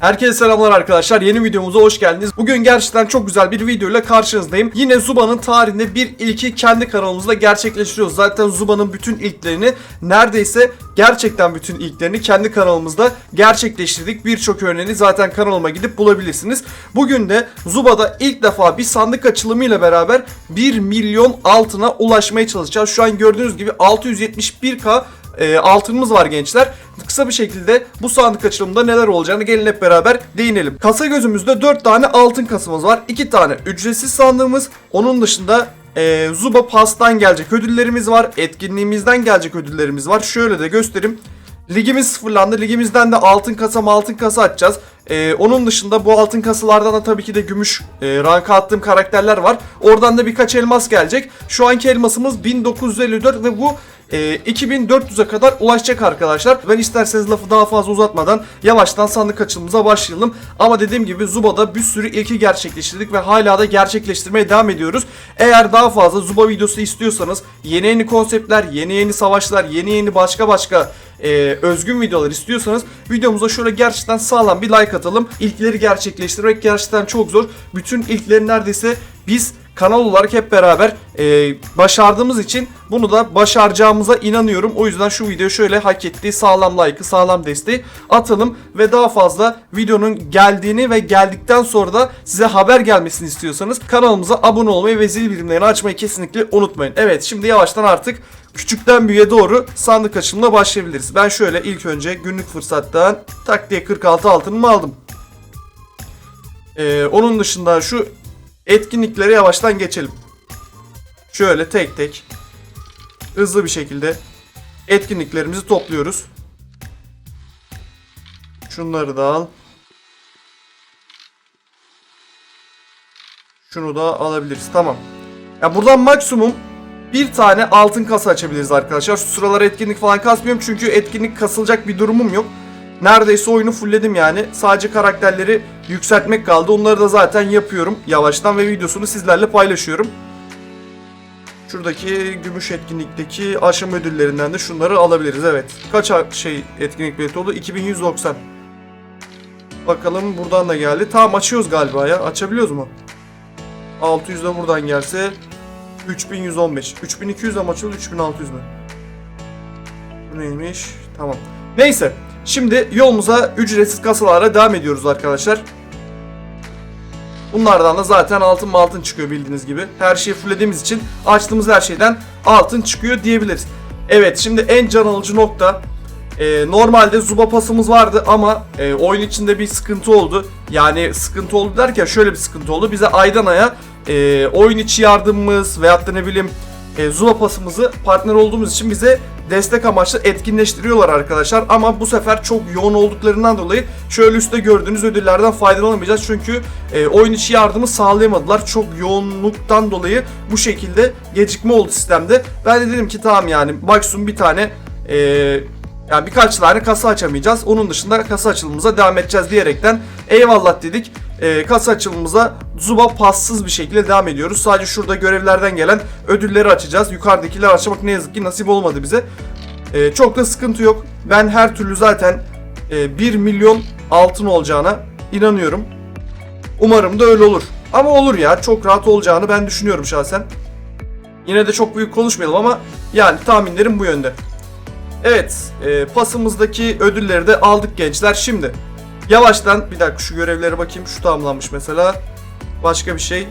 Herkese selamlar arkadaşlar. Yeni videomuza hoş geldiniz. Bugün gerçekten çok güzel bir video ile karşınızdayım. Yine Zuba'nın tarihinde bir ilki kendi kanalımızda gerçekleştiriyoruz. Zaten Zuba'nın bütün ilklerini neredeyse gerçekten bütün ilklerini kendi kanalımızda gerçekleştirdik. Birçok örneğini zaten kanalıma gidip bulabilirsiniz. Bugün de Zuba'da ilk defa bir sandık açılımı ile beraber 1 milyon altına ulaşmaya çalışacağız. Şu an gördüğünüz gibi 671k e, altınımız var gençler. Kısa bir şekilde bu sandık açılımında neler olacağını gelin hep beraber değinelim. Kasa gözümüzde 4 tane altın kasamız var. 2 tane ücretsiz sandığımız. Onun dışında e, Zuba Pass'tan gelecek ödüllerimiz var. Etkinliğimizden gelecek ödüllerimiz var. Şöyle de göstereyim. Ligimiz sıfırlandı. Ligimizden de altın kasa altın kasa açacağız. Ee, onun dışında bu altın kasalardan da tabii ki de gümüş e, ranka attığım karakterler var. Oradan da birkaç elmas gelecek. Şu anki elmasımız 1954 ve bu e, 2400'e kadar ulaşacak arkadaşlar. Ben isterseniz lafı daha fazla uzatmadan yavaştan sandık açılımıza başlayalım. Ama dediğim gibi Zuba'da bir sürü ilki gerçekleştirdik ve hala da gerçekleştirmeye devam ediyoruz. Eğer daha fazla Zuba videosu istiyorsanız yeni yeni konseptler, yeni yeni savaşlar, yeni yeni başka başka e, özgün videolar istiyorsanız videomuza şöyle gerçekten sağlam bir like atalım. İlkleri gerçekleştirmek gerçekten çok zor. Bütün ilkleri neredeyse biz kanal olarak hep beraber e, başardığımız için bunu da başaracağımıza inanıyorum. O yüzden şu video şöyle hak ettiği sağlam like'ı, sağlam desteği atalım ve daha fazla videonun geldiğini ve geldikten sonra da size haber gelmesini istiyorsanız kanalımıza abone olmayı ve zil birimlerini açmayı kesinlikle unutmayın. Evet şimdi yavaştan artık küçükten büyüğe doğru sandık açılımına başlayabiliriz. Ben şöyle ilk önce günlük fırsattan tak diye 46 altınımı aldım. Ee, onun dışında şu etkinliklere yavaştan geçelim. Şöyle tek tek hızlı bir şekilde etkinliklerimizi topluyoruz. Şunları da al. Şunu da alabiliriz. Tamam. Ya buradan maksimum bir tane altın kasa açabiliriz arkadaşlar. Şu sıralar etkinlik falan kasmıyorum çünkü etkinlik kasılacak bir durumum yok. Neredeyse oyunu fullledim yani. Sadece karakterleri yükseltmek kaldı. Onları da zaten yapıyorum yavaştan ve videosunu sizlerle paylaşıyorum. Şuradaki gümüş etkinlikteki aşama ödüllerinden de şunları alabiliriz. Evet. Kaç şey etkinlik bileti oldu? 2190. Bakalım buradan da geldi. Tamam açıyoruz galiba ya. Açabiliyoruz mu? 600 de buradan gelse 3115. 3200 ama açıldı 3600 mü? Bu neymiş? Tamam. Neyse. Şimdi yolumuza ücretsiz kasalara devam ediyoruz arkadaşlar. Bunlardan da zaten altın altın çıkıyor bildiğiniz gibi. Her şeyi fullediğimiz için açtığımız her şeyden altın çıkıyor diyebiliriz. Evet şimdi en can alıcı nokta. Ee, normalde Zuba pasımız vardı ama e, oyun içinde bir sıkıntı oldu. Yani sıkıntı oldu derken şöyle bir sıkıntı oldu. Bize aydan aya e, oyun içi yardımımız veyahut da ne bileyim e, Zuba pasımızı partner olduğumuz için bize destek amaçlı etkinleştiriyorlar arkadaşlar. Ama bu sefer çok yoğun olduklarından dolayı şöyle üstte gördüğünüz ödüllerden faydalanamayacağız. Çünkü e, oyun içi yardımı sağlayamadılar. Çok yoğunluktan dolayı bu şekilde gecikme oldu sistemde. Ben de dedim ki tamam yani maksimum bir tane e, yani birkaç tane kasa açamayacağız. Onun dışında kasa açılımımıza devam edeceğiz diyerekten eyvallah dedik. E, kasa açılımımıza Zuba passız bir şekilde devam ediyoruz. Sadece şurada görevlerden gelen ödülleri açacağız. Yukarıdakileri açmak ne yazık ki nasip olmadı bize. E, çok da sıkıntı yok. Ben her türlü zaten e, 1 milyon altın olacağına inanıyorum. Umarım da öyle olur. Ama olur ya çok rahat olacağını ben düşünüyorum şahsen. Yine de çok büyük konuşmayalım ama yani tahminlerim bu yönde. Evet, e, pasımızdaki ödülleri de aldık gençler. Şimdi yavaştan bir dakika şu görevlere bakayım. Şu tamamlanmış mesela. Başka bir şey.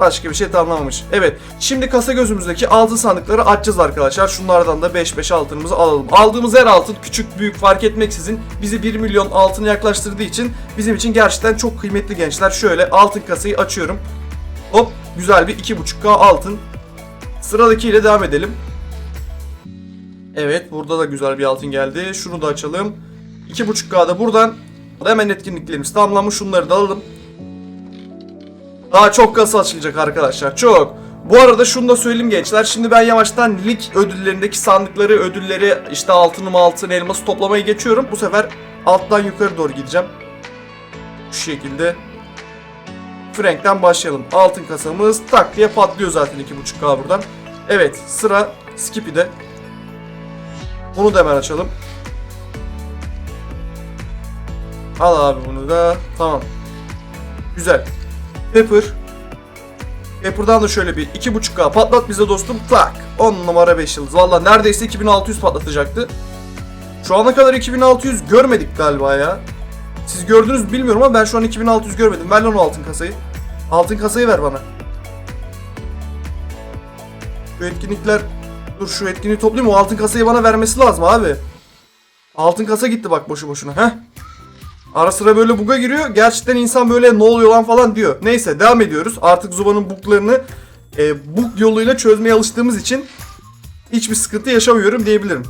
Başka bir şey tamamlanmamış. Evet. Şimdi kasa gözümüzdeki altın sandıkları açacağız arkadaşlar. Şunlardan da 5-5 altınımızı alalım. Aldığımız her altın küçük büyük fark etmeksizin bizi 1 milyon altına yaklaştırdığı için bizim için gerçekten çok kıymetli gençler. Şöyle altın kasayı açıyorum. Hop güzel bir 2.5K altın. Sıradakiyle devam edelim. Evet burada da güzel bir altın geldi. Şunu da açalım. 2.5K'da buradan hemen etkinliklerimiz tamamlanmış. Şunları da alalım. Daha çok kasa açılacak arkadaşlar. Çok. Bu arada şunu da söyleyeyim gençler. Şimdi ben yavaştan lig ödüllerindeki sandıkları, ödülleri işte altınım altın elması toplamayı geçiyorum. Bu sefer alttan yukarı doğru gideceğim. Şu şekilde. Frank'ten başlayalım. Altın kasamız tak diye patlıyor zaten 2.5K buradan. Evet sıra Skippy'de. Bunu da hemen açalım. Al abi bunu da. Tamam. Güzel. Pepper. Pepper'dan da şöyle bir 2.5K patlat bize dostum. Tak. 10 numara 5 yıldız. Valla neredeyse 2600 patlatacaktı. Şu ana kadar 2600 görmedik galiba ya. Siz gördünüz bilmiyorum ama ben şu an 2600 görmedim. Ver lan o altın kasayı. Altın kasayı ver bana. Şu etkinlikler... Dur şu etkinliği toplayayım. O altın kasayı bana vermesi lazım abi. Altın kasa gitti bak boşu boşuna. Heh. Ara sıra böyle buga giriyor. Gerçekten insan böyle ne oluyor lan falan diyor. Neyse devam ediyoruz. Artık Zuba'nın buglarını e, bug yoluyla çözmeye alıştığımız için hiçbir sıkıntı yaşamıyorum diyebilirim.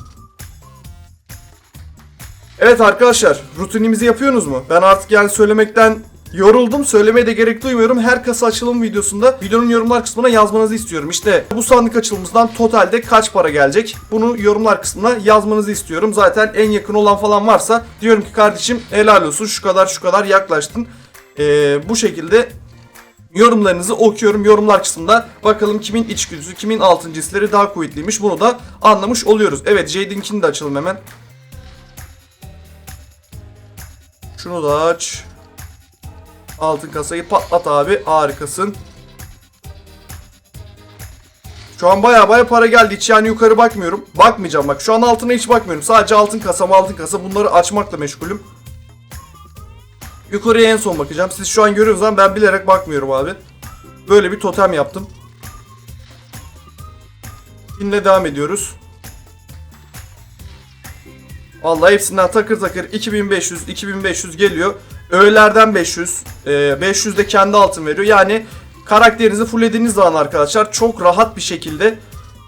Evet arkadaşlar rutinimizi yapıyorsunuz mu? Ben artık yani söylemekten yoruldum. Söylemeye de gerek duymuyorum. Her kasa açılım videosunda videonun yorumlar kısmına yazmanızı istiyorum. İşte bu sandık açılımımızdan totalde kaç para gelecek? Bunu yorumlar kısmına yazmanızı istiyorum. Zaten en yakın olan falan varsa diyorum ki kardeşim helal olsun şu kadar şu kadar yaklaştın. Ee, bu şekilde yorumlarınızı okuyorum yorumlar kısmında. Bakalım kimin içgüdüsü, kimin altın cinsleri daha kuvvetliymiş bunu da anlamış oluyoruz. Evet Jaden'kini de açalım hemen. Şunu da aç. Altın kasayı patlat abi. Harikasın. Şu an baya baya para geldi. Hiç yani yukarı bakmıyorum. Bakmayacağım bak. Şu an altına hiç bakmıyorum. Sadece altın kasa altın kasa. Bunları açmakla meşgulüm. Yukarıya en son bakacağım. Siz şu an görüyorsunuz ama ben bilerek bakmıyorum abi. Böyle bir totem yaptım. Yine devam ediyoruz. Vallahi hepsinden takır takır 2500 2500 geliyor. Öğelerden 500. e, 500 de kendi altın veriyor. Yani karakterinizi fulllediğiniz zaman arkadaşlar çok rahat bir şekilde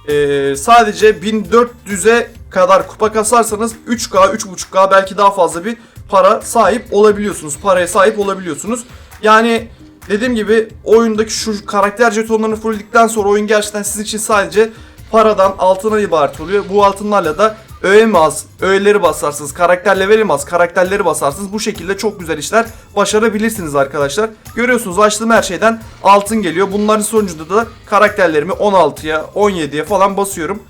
e, sadece 1400'e kadar kupa kasarsanız 3K 3.5K belki daha fazla bir para sahip olabiliyorsunuz. Paraya sahip olabiliyorsunuz. Yani dediğim gibi oyundaki şu karakter jetonlarını fullledikten sonra oyun gerçekten sizin için sadece paradan altına ibaret oluyor. Bu altınlarla da öğe az, öğeleri basarsınız, karakter leveli az, karakterleri basarsınız. Bu şekilde çok güzel işler başarabilirsiniz arkadaşlar. Görüyorsunuz açtığım her şeyden altın geliyor. Bunların sonucunda da karakterlerimi 16'ya, 17'ye falan basıyorum.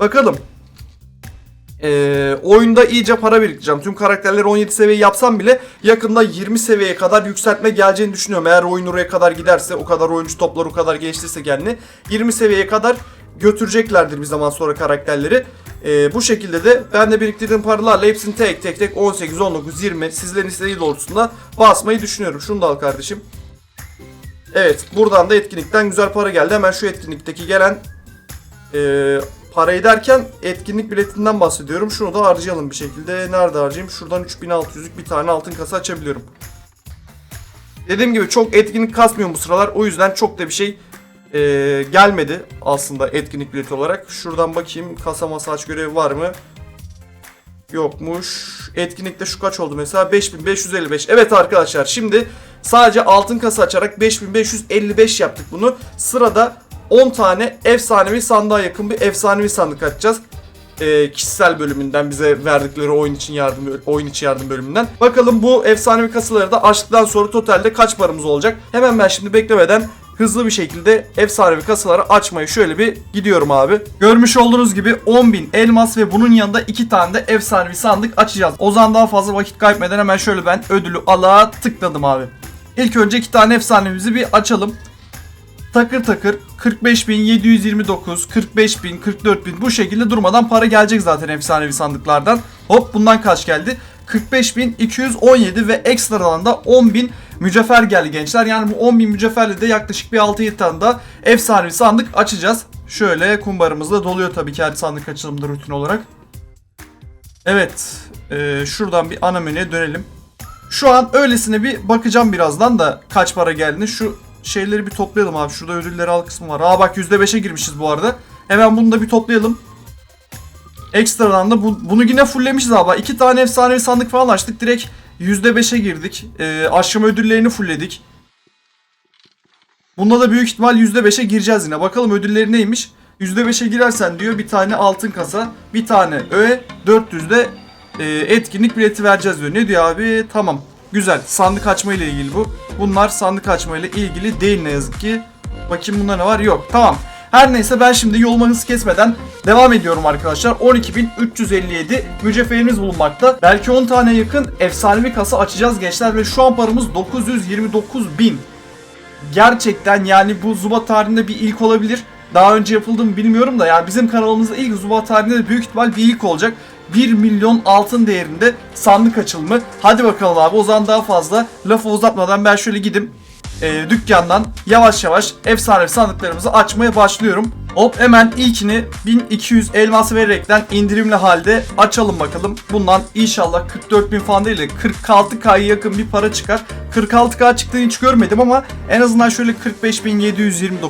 Bakalım. Ee, oyunda iyice para biriktireceğim. Tüm karakterleri 17 seviye yapsam bile yakında 20 seviyeye kadar yükseltme geleceğini düşünüyorum. Eğer oyun oraya kadar giderse, o kadar oyuncu toplar o kadar geliştirse kendini 20 seviyeye kadar götüreceklerdir bir zaman sonra karakterleri. Ee, bu şekilde de ben de biriktirdiğim paralarla hepsini tek tek tek 18, 19, 20 sizlerin istediği doğrultusunda basmayı düşünüyorum. Şunu da al kardeşim. Evet buradan da etkinlikten güzel para geldi. Hemen şu etkinlikteki gelen e, parayı derken etkinlik biletinden bahsediyorum. Şunu da harcayalım bir şekilde. Nerede harcayayım? Şuradan 3600'lük bir tane altın kasa açabiliyorum. Dediğim gibi çok etkinlik kasmıyorum bu sıralar. O yüzden çok da bir şey e, gelmedi aslında etkinlik bileti olarak. Şuradan bakayım kasa masa aç görevi var mı? Yokmuş. Etkinlikte şu kaç oldu mesela? 5555. Evet arkadaşlar şimdi sadece altın kasa açarak 5555 yaptık bunu. Sırada 10 tane efsanevi sandığa yakın bir efsanevi sandık açacağız. Ee, kişisel bölümünden bize verdikleri oyun için yardım oyun içi yardım bölümünden. Bakalım bu efsanevi kasaları da açtıktan sonra totalde kaç paramız olacak? Hemen ben şimdi beklemeden hızlı bir şekilde efsanevi kasaları açmayı şöyle bir gidiyorum abi. Görmüş olduğunuz gibi 10.000 elmas ve bunun yanında 2 tane de efsanevi sandık açacağız. O zaman daha fazla vakit kaybetmeden hemen şöyle ben ödülü ala tıkladım abi. İlk önce 2 tane efsanemizi bir açalım. Takır takır 45.729, 45.000, 44.000 bu şekilde durmadan para gelecek zaten efsanevi sandıklardan. Hop bundan kaç geldi? 45.217 ve ekstradan da 10.000 mücevher geldi gençler. Yani bu 10.000 mücevherle de yaklaşık bir 6-7 tane daha efsanevi sandık açacağız. Şöyle kumbarımız da doluyor tabii ki her sandık açılımında rutin olarak. Evet. e, şuradan bir ana menüye dönelim. Şu an öylesine bir bakacağım birazdan da kaç para geldiğini. Şu şeyleri bir toplayalım abi. Şurada ödülleri al kısmı var. Aa bak %5'e girmişiz bu arada. Hemen bunu da bir toplayalım. Ekstradan da bu, bunu yine fulllemişiz abi. İki tane efsanevi sandık falan açtık. Direkt %5'e girdik. Ee, aşama ödüllerini fullledik. Bunda da büyük ihtimal %5'e gireceğiz yine. Bakalım ödülleri neymiş? %5'e girersen diyor bir tane altın kasa, bir tane öğe, 400 de e, etkinlik bileti vereceğiz diyor. Ne diyor abi? Tamam. Güzel. Sandık açma ile ilgili bu. Bunlar sandık açma ile ilgili değil ne yazık ki. Bakayım bunda ne var? Yok. Tamam. Her neyse ben şimdi yoluma hız kesmeden devam ediyorum arkadaşlar. 12.357 mücevherimiz bulunmakta. Belki 10 tane yakın efsanevi kasa açacağız gençler ve şu an paramız 929.000. Gerçekten yani bu Zuba tarihinde bir ilk olabilir. Daha önce yapıldı mı bilmiyorum da yani bizim kanalımızda ilk Zuba tarihinde de büyük ihtimal bir ilk olacak. 1 milyon altın değerinde sandık açılımı. Hadi bakalım abi o zaman daha fazla lafı uzatmadan ben şöyle gidip e, dükkandan yavaş yavaş efsane sandıklarımızı açmaya başlıyorum. Hop hemen ilkini 1200 elmas vererekten indirimli halde açalım bakalım. Bundan inşallah 44.000 falan değil de 46K'ya yakın bir para çıkar. 46K çıktığını hiç görmedim ama en azından şöyle 45.729,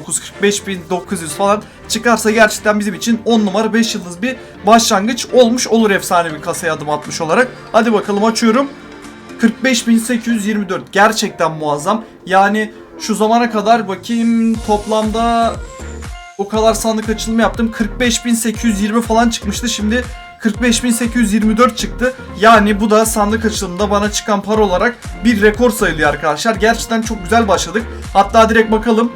45.900 falan çıkarsa gerçekten bizim için 10 numara 5 yıldız bir başlangıç olmuş olur efsane bir kasaya adım atmış olarak. Hadi bakalım açıyorum. 45.824 gerçekten muazzam. Yani şu zamana kadar bakayım toplamda o kadar sandık açılımı yaptım. 45.820 falan çıkmıştı. Şimdi 45.824 çıktı. Yani bu da sandık açılımında bana çıkan para olarak bir rekor sayılıyor arkadaşlar. Gerçekten çok güzel başladık. Hatta direkt bakalım.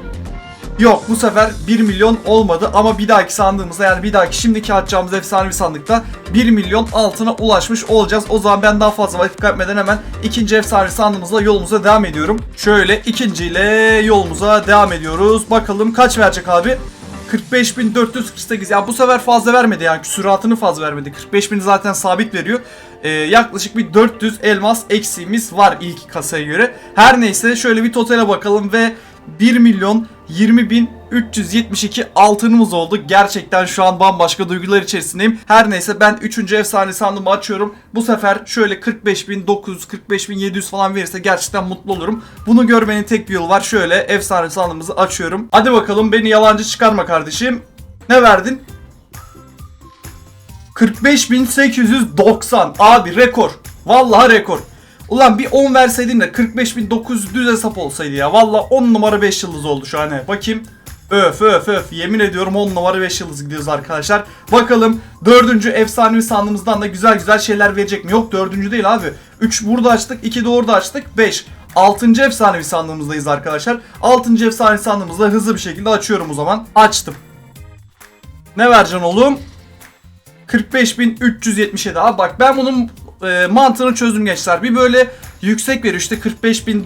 Yok bu sefer 1 milyon olmadı ama bir dahaki sandığımızda yani bir dahaki şimdiki açacağımız efsanevi sandıkta 1 milyon altına ulaşmış olacağız. O zaman ben daha fazla vakit kaybetmeden hemen ikinci efsanevi sandığımızla yolumuza devam ediyorum. Şöyle ikinciyle yolumuza devam ediyoruz. Bakalım kaç verecek abi? 45.448 ya bu sefer fazla vermedi yani süratini fazla vermedi 45.000 zaten sabit veriyor Ee, yaklaşık bir 400 elmas eksiğimiz var ilk kasaya göre her neyse şöyle bir totale bakalım ve 1 milyon 20 bin 372 altınımız oldu. Gerçekten şu an bambaşka duygular içerisindeyim. Her neyse ben 3. efsane sandığımı açıyorum. Bu sefer şöyle 45.900 45.700 falan verirse gerçekten mutlu olurum. Bunu görmenin tek bir yolu var. Şöyle efsane sandığımızı açıyorum. Hadi bakalım beni yalancı çıkarma kardeşim. Ne verdin? 45.890 abi rekor. Vallahi rekor. Ulan bir 10 verseydin de 45.900 düz hesap olsaydı ya. Vallahi 10 numara 5 yıldız oldu şu an. Bakayım. Öf öf öf. Yemin ediyorum 10 numara 5 yıldız gidiyoruz arkadaşlar. Bakalım 4. efsanevi sandığımızdan da güzel güzel şeyler verecek mi? Yok 4. değil abi. 3 burada açtık. 2 de orada açtık. 5. 6. efsanevi sandığımızdayız arkadaşlar. 6. efsanevi sandığımızda hızlı bir şekilde açıyorum o zaman. Açtım. Ne vereceksin oğlum? 45.377 abi bak ben bunun e, mantığını çözdüm gençler. Bir böyle yüksek veriyor işte 45.900,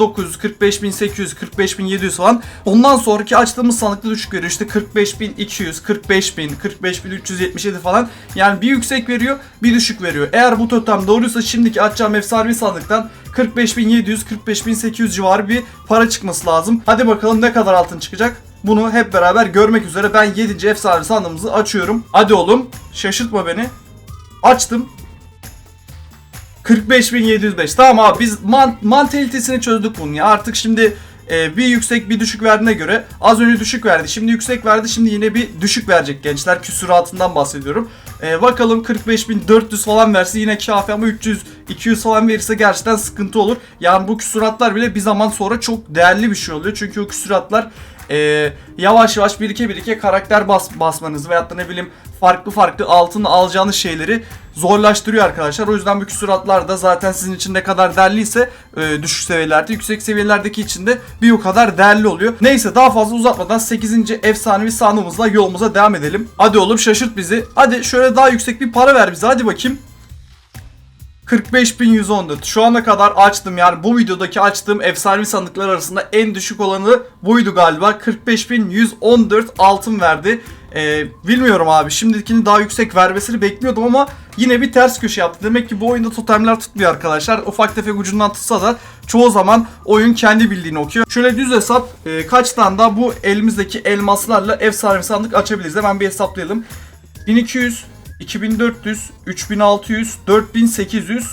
45.800, 45.700 falan. Ondan sonraki açtığımız sandıkta düşük veriyor işte 45.200, 45.000, 45.377 falan. Yani bir yüksek veriyor bir düşük veriyor. Eğer bu totem doğruysa şimdiki açacağım efsanevi sandıktan 45.700, 45.800 civarı bir para çıkması lazım. Hadi bakalım ne kadar altın çıkacak. Bunu hep beraber görmek üzere ben 7. efsane sandığımızı açıyorum. Hadi oğlum şaşırtma beni. Açtım. 45.705. Tamam abi biz man mantalitesini çözdük bunun ya. Artık şimdi e, bir yüksek bir düşük verdiğine göre az önce düşük verdi. Şimdi yüksek verdi. Şimdi yine bir düşük verecek gençler. Küsuratından bahsediyorum. E, bakalım 45.400 falan verse yine kafi ama 300 200 falan verirse gerçekten sıkıntı olur. Yani bu küsuratlar bile bir zaman sonra çok değerli bir şey oluyor. Çünkü o küsuratlar e, yavaş yavaş birike birike karakter bas, basmanızı veyahut da ne bileyim farklı farklı altın alacağınız şeyleri zorlaştırıyor arkadaşlar. O yüzden bu küsuratlar da zaten sizin için ne kadar değerliyse e, düşük seviyelerde, yüksek seviyelerdeki için de bir o kadar değerli oluyor. Neyse daha fazla uzatmadan 8. efsanevi sandığımızla yolumuza devam edelim. Hadi oğlum şaşırt bizi. Hadi şöyle daha yüksek bir para ver bize hadi bakayım. 45.114. Şu ana kadar açtım yani bu videodaki açtığım efsanevi sandıklar arasında en düşük olanı buydu galiba. 45.114 altın verdi. Ee, bilmiyorum abi şimdikini daha yüksek vermesini bekliyordum ama yine bir ters köşe yaptı. Demek ki bu oyunda totemler tutmuyor arkadaşlar. Ufak tefek ucundan tutsa da çoğu zaman oyun kendi bildiğini okuyor. Şöyle düz hesap e, kaç tane daha bu elimizdeki elmaslarla efsanevi sandık açabiliriz. Hemen bir hesaplayalım. 1200 2400, 3600, 4800,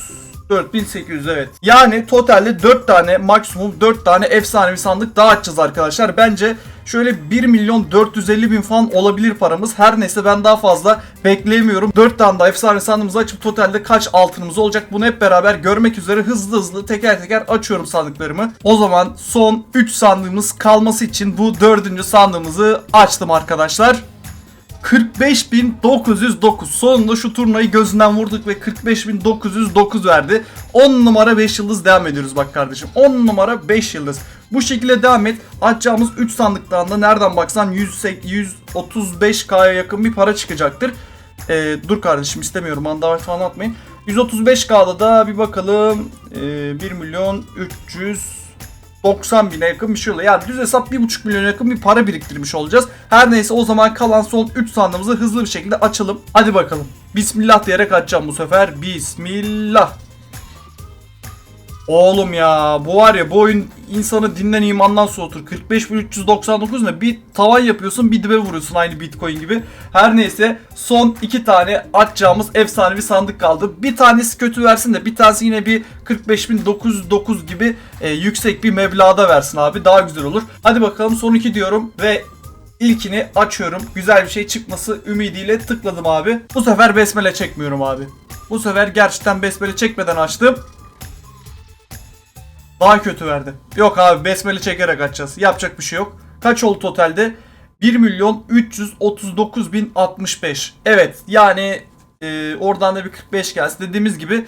4800 evet. Yani totalde 4 tane maksimum 4 tane efsanevi sandık daha açacağız arkadaşlar. Bence şöyle 1 milyon 450 bin falan olabilir paramız. Her neyse ben daha fazla bekleyemiyorum. 4 tane daha efsane sandığımızı açıp totalde kaç altınımız olacak bunu hep beraber görmek üzere hızlı hızlı teker teker açıyorum sandıklarımı. O zaman son 3 sandığımız kalması için bu 4. sandığımızı açtım arkadaşlar. 45.909 sonunda şu turnayı gözünden vurduk ve 45.909 verdi. 10 numara 5 yıldız devam ediyoruz bak kardeşim. 10 numara 5 yıldız. Bu şekilde devam et. Açacağımız 3 sandıktan da nereden baksan 100, 135k'ya yakın bir para çıkacaktır. Ee, dur kardeşim istemiyorum andavat falan atmayın. 135K'da da bir bakalım. Ee, 1 milyon 390 bine yakın bir şey oluyor. Yani düz hesap 1,5 milyona yakın bir para biriktirmiş olacağız. Her neyse o zaman kalan son 3 sandığımızı hızlı bir şekilde açalım. Hadi bakalım. Bismillah diyerek açacağım bu sefer. Bismillah. Oğlum ya bu var ya bu oyun insanı dinden imandan soğutur. 45.399 ne? Bir tavan yapıyorsun bir dibe vuruyorsun aynı bitcoin gibi. Her neyse son iki tane açacağımız efsane bir sandık kaldı. Bir tanesi kötü versin de bir tanesi yine bir 45.909 gibi e, yüksek bir meblağda versin abi. Daha güzel olur. Hadi bakalım son iki diyorum ve ilkini açıyorum. Güzel bir şey çıkması ümidiyle tıkladım abi. Bu sefer besmele çekmiyorum abi. Bu sefer gerçekten besmele çekmeden açtım. Daha kötü verdi. Yok abi besmele çekerek açacağız. Yapacak bir şey yok. Kaç oldu totalde? 1 milyon 339 bin 65. Evet yani e, oradan da bir 45 gelsin. Dediğimiz gibi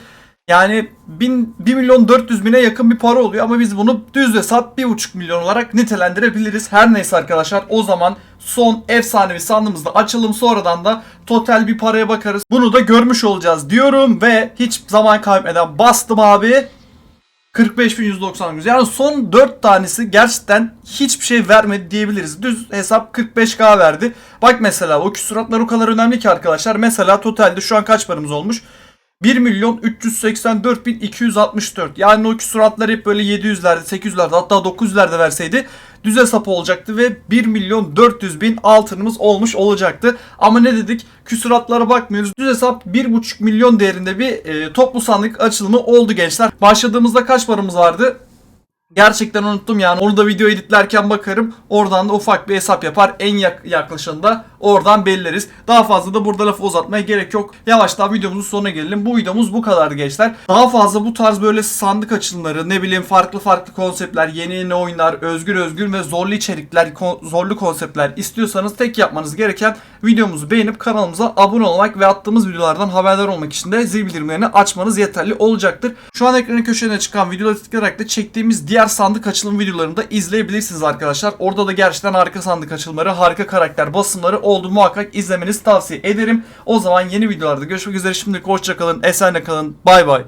yani bin, 1 milyon 400 bine yakın bir para oluyor ama biz bunu düz hesap 1,5 milyon olarak nitelendirebiliriz. Her neyse arkadaşlar o zaman son efsanevi sandığımızda açalım sonradan da total bir paraya bakarız. Bunu da görmüş olacağız diyorum ve hiç zaman kaybetmeden bastım abi. 45.199 yani son 4 tanesi gerçekten hiçbir şey vermedi diyebiliriz. Düz hesap 45k verdi. Bak mesela o küsuratlar o kadar önemli ki arkadaşlar. Mesela totalde şu an kaç paramız olmuş? 1 milyon 384 bin 264. Yani o küsuratlar hep böyle 700'lerde 800'lerde hatta 900'lerde verseydi düz hesap olacaktı ve 1 milyon 400 bin altınımız olmuş olacaktı. Ama ne dedik? Küsuratlara bakmıyoruz. Düz hesap 1,5 milyon değerinde bir e, toplu sandık açılımı oldu gençler. Başladığımızda kaç paramız vardı? Gerçekten unuttum yani onu da video editlerken bakarım. Oradan da ufak bir hesap yapar. En yak yaklaşında oradan belirleriz. Daha fazla da burada lafı uzatmaya gerek yok. Yavaştan videomuzun sonuna gelelim. Bu videomuz bu kadardı gençler. Daha fazla bu tarz böyle sandık açılımları, ne bileyim farklı farklı konseptler, yeni yeni oyunlar, özgür özgür ve zorlu içerikler, ko- zorlu konseptler istiyorsanız tek yapmanız gereken videomuzu beğenip kanalımıza abone olmak ve attığımız videolardan haberdar olmak için de zil bildirimlerini açmanız yeterli olacaktır. Şu an ekranın köşesine çıkan videoları tıklayarak da çektiğimiz diğer sandık açılım videolarını da izleyebilirsiniz arkadaşlar. Orada da gerçekten harika sandık açılımları, harika karakter basımları oldu. Muhakkak izlemenizi tavsiye ederim. O zaman yeni videolarda görüşmek üzere. Şimdilik hoşçakalın, esenle kalın. Bay bay.